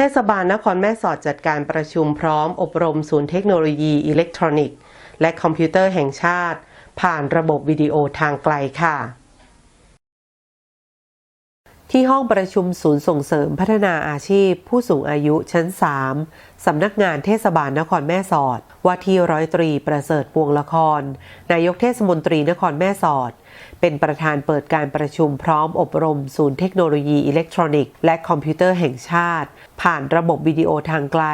ทศบาลนครแม่สอดจัดการประชุมพร้อมอบรมศูนย์เทคโนโลยีอิเล็กทรอนิกส์ และคอมพิวเตอร์แห่งชาติ ผ่านระบบวิดีโอทางไกลค่ะ ที่ห้องประชุมศูนย์ส่งเสริมพัฒนาอาชีพ ผู้สูงอายุชั้น 3 สำนักงานเทศบาลนครแม่สอด ว่าที่ร้อยตรีประเสริฐปวงละคร นายกเทศมนตรีนครแม่สอด เป็นประธานเปิดการประชุมพร้อมอบรมศูนย์เทคโนโลยีอิเล็กทรอนิกส์และคอมพิวเตอร์แห่งชาติ ผ่านระบบวิดีโอทางไกล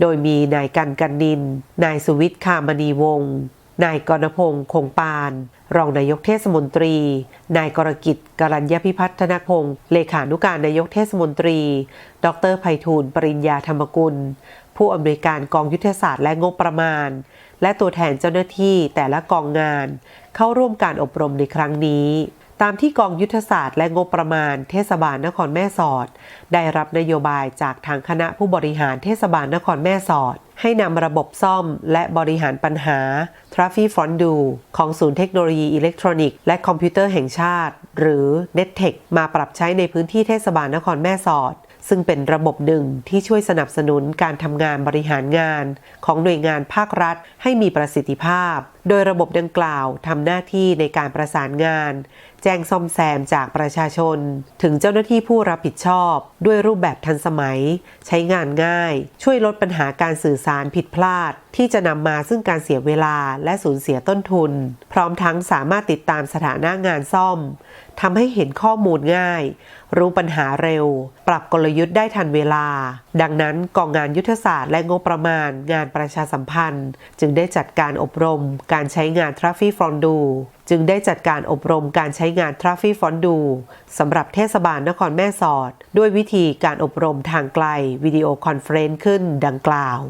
โดยมีนายกันกันนิน นายสุวิทย์คามณีวงศ์นายกรณพงศ์คงปาน รองนายกเทศมนตรี นายกรกิจกรัญญพิพัฒนพงศ์เลขานุการนายกเทศมนตรี ดรไพฑูรย์ปริญญาธรรมกุล ผู้อำนวยการกองยุทธศาสตร์และงบประมาณ และตัวแทนเจ้าหน้าที่แต่ละกองงาน เข้าร่วมการอบรมในครั้งนี้ตามที่กองยุทธศาสตร์และงบประมาณเทศบาลนครแม่สอด ได้รับนโยบายจากทางคณะผู้บริหารเทศบาลนครแม่สอด ให้นำระบบซ่อมและบริหารปัญหา t r a f f i c f r o n t Do ของศูนย์เทคโนโลยีอิเล็กทรอนิกส์และคอมพิวเตอร์แห่งชาติ หรือ NetTech มาปรับใช้ในพื้นที่เทศบาลนครแม่สอด ซึ่งเป็นระบบหนึ่งที่ช่วยสนับสนุนการทำงานบริหารงาน ของหน่วยงานภาครัฐ ให้มีประสิทธิภาพ โดยระบบดังกล่าวทำหน้าที่ในการประสานงาน แจ้งซ่อมแซมจากประชาชน ถึงเจ้าหน้าที่ผู้รับผิดชอบ ด้วยรูปแบบทันสมัย ใช้งานง่าย ช่วยลดปัญหาการสื่อสารผิดพลาด ที่จะนำมาซึ่งการเสียเวลาและสูญเสียต้นทุน พร้อมทั้งสามารถติดตามสถานะงานซ่อมทำให้เห็นข้อมูลง่าย รู้ปัญหาเร็ว ปรับกลยุทธ์ได้ทันเวลา ดังนั้นกองงานยุทธศาสตร์และงบประมาณ งานประชาสัมพันธ์ จึงได้จัดการอบรม การใช้งาน t r a f f i c f r o n t Do จึงได้จัดการอบรมการใช้งาน t r a f f i c f r o n t Do สำหรับเทศบาลนครแม่สอด ด้วยวิธีการอบรมทางไกลวิดีโอคอนเฟรนซ์ขึ้นดังกล่าว